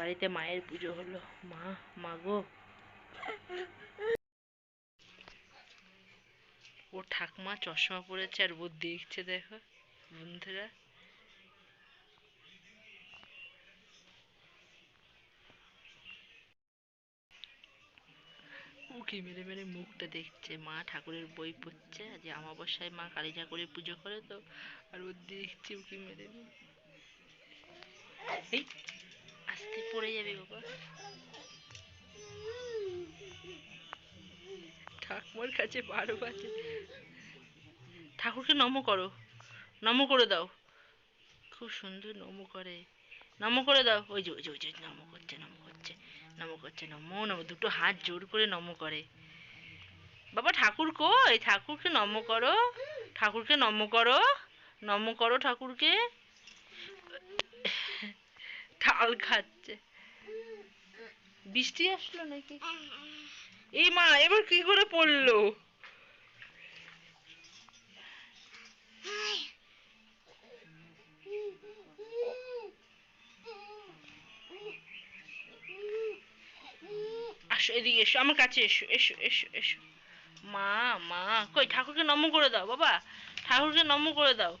বাড়িতে মায়ের পুজো হলো। মা মা গো। ও ঠাকমা চশমা পরেছে আর ও দেখছে, দেখো, বন্ধুরা। উকি মেরে মেরে মুখটা দেখছে। মা ঠাকুরের বই পড়ছে। আজ অমাবস্যায় মা কালী ঠাকুরের পুজো করে তো। আর ও দেখছে উকি মেরে মেরে এই আস্তে পড়ে যাবে বাবা ঠাকুমার কাছে বারো বাজে। ঠাকুরকে নম করো। নম করে দাও। খুব সুন্দর নম করে। নম করে দাও। ওই যে ওই যে ওই যে, নম করছে নম করছে নম করছে, নম নম, দুটো হাত জোর করে নম করে। বাবা, ঠাকুর কই? ঠাকুরকে নম করো। ঠাকুরকে নম করো। নম করো ঠাকুরকে। ঠাল খাচ্ছে বৃষ্টি আসলো নাকি? এই মা এবার কি করে পড়ল? আসো এদিকে এসো আমার কাছে এসো এসো এসো এসো। মা মা কই ঠাকুরকে নম করে দাও বাবা। ঠাকুরকে নম করে দাও।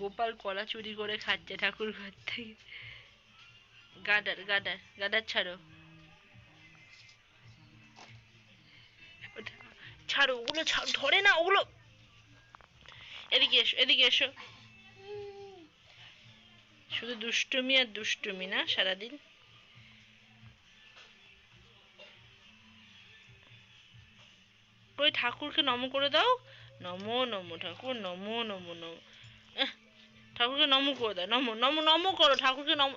গোপাল কলা চুরি করে খাচ্ছে ঠাকুর ঘর থেকে। গাডার গাডার গাডার ছাড়ো ছাড়ো ওগুলো ধরে না ওগুলো এদিকে এসো এদিকে এসো। শুধু দুষ্টুমি আর দুষ্টুমি না, সারাদিন। ওই ঠাকুরকে নম করে দাও? নমো নমো ঠাকুর, নমো নমো নমো। ঠাকুরকে নম করে দাও নম নম নম করো ঠাকুরকে নম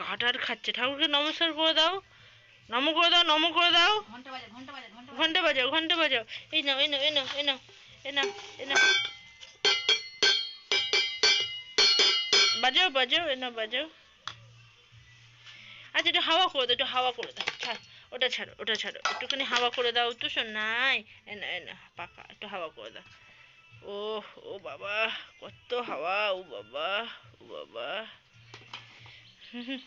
গাটার খাচ্ছে ঠাকুরকে নমস্কার করে দাও নম করে দাও নম করে দাও। ঘণ্টা বাজে ঘণ্টা বাজে ঘণ্টা বাজে। ঘণ্টা বাজাও ঘণ্টা বাজাও। এই নাও এই নাও এই নাও এই নাও এই নাও এই নাও। বাজাও বাজাও এই নাও বাজাও। আচ্ছা একটু হাওয়া করে দাও একটু হাওয়া করে দাও। ছাড় ওটা ছাড়ো ওটা ছাড়ো। একটুখানি হাওয়া করে দাও তো শোন নাই এ না এ না পাকা একটু হাওয়া করে দাও। ও ও বাবা কত হাওয়া ও বাবা ও বাবা হুম হুম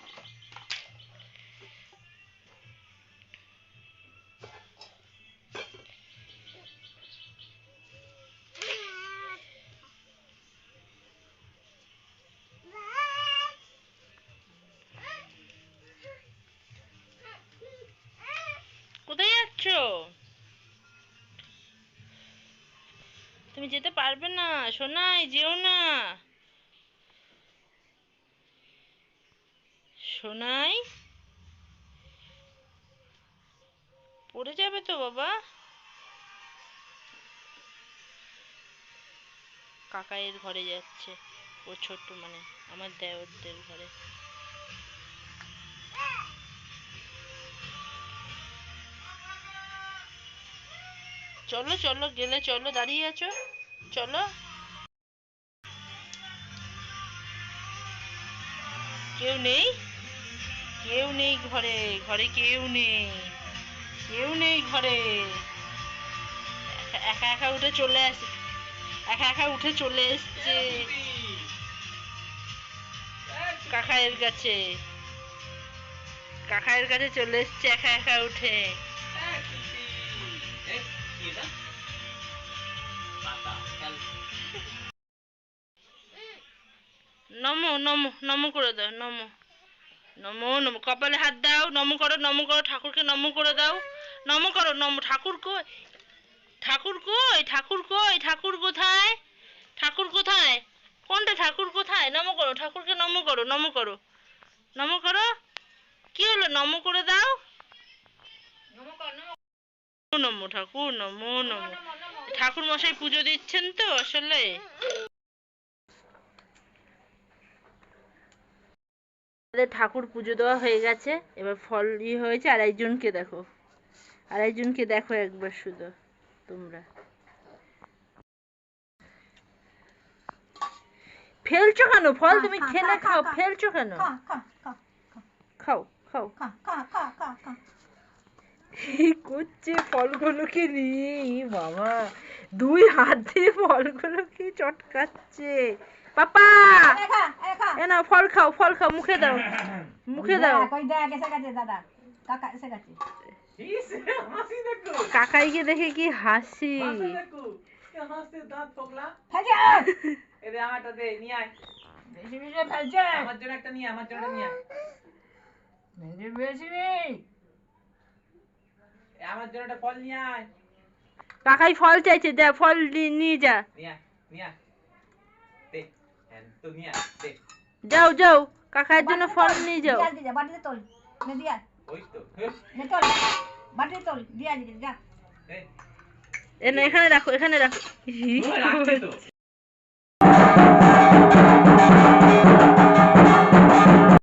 কোথায় যাচ্ছ তুমি যেতে পারবে না, সোনাই যেও না। সোনাই? পড়ে যাবে তো বাবা। কাকাইয়ের ঘরে যাচ্ছে, ও ছোট্ট মানে আমার দেওরদের ঘরে। চলো চলো, গেলে চলো, দাঁড়িয়ে আছো? চলো। কেউ নেই? কেউ নেই ঘরে ঘরে কেউ নেই। কেউ নেই ঘরে। একা- একা উঠে চলে আসে, একা একা উঠে চলে এসছে। কাকাইয়ের কাছে। কাকাইয়ের কাছে চলে এসছে একা একা উঠে। নমো নমো নমো করে দাও নমো। নমো নমো। কপালে হাত দাও নমো করো নমো করো ঠাকুরকে নমো করে দাও। নমো করো নমো। ঠাকুর কই? ঠাকুর কই? ঠাকুর কই? ঠাকুর কোথায়? ঠাকুর কোথায়? কোনটা ঠাকুর কোথায়? নমো করো ঠাকুরকে নমো করো নমো করো। নমো করো? কি হলো? নমো করে দাও। নমো কর, নমো নমো ঠাকুর নমো, নমো। ঠাকুর মশাই পুজো দিচ্ছেন তো আসলে? আমাদের ঠাকুর পুজো দেওয়া হয়ে গেছে। এবার ফল ইয়ে হয়েছে। আর একজনকে দেখো। আর একজনকে দেখো একবার শুধু তোমরা। ফেলছো কেন? ফল তুমি খেলে খাও। ফেলছো কেন? খাও খাও। করছে ফলগুলোকে নিয়ে ই বাবা। দুই হাত দিয়ে ফলগুলোকে চটকাচ্ছে। পাপা! এ না ফল খাও ফল খাও মুখে দাও মুখে দাও। কই দেখ এসে গেছে দাদা। কাকা এসে গেছে। ইস, হাসি দেখো। কাকাইকে দেখে কি হাসি। দে কাকাই ফল চাইছে যা ফল নি- নিয়ে যা। নিয়ে আয় নিয়ে আয় দে হ্যাঁ, তো নিয়ে আয় দে যাও যাও কাকার জন্য ফল নিয়ে যাও। বাটিতে তোল নে দিয়া। ওই তো নে তোল বাটিতে তোল দিয়া দিয়া যা। দে এ এখানে রাখো এখানে রাখো।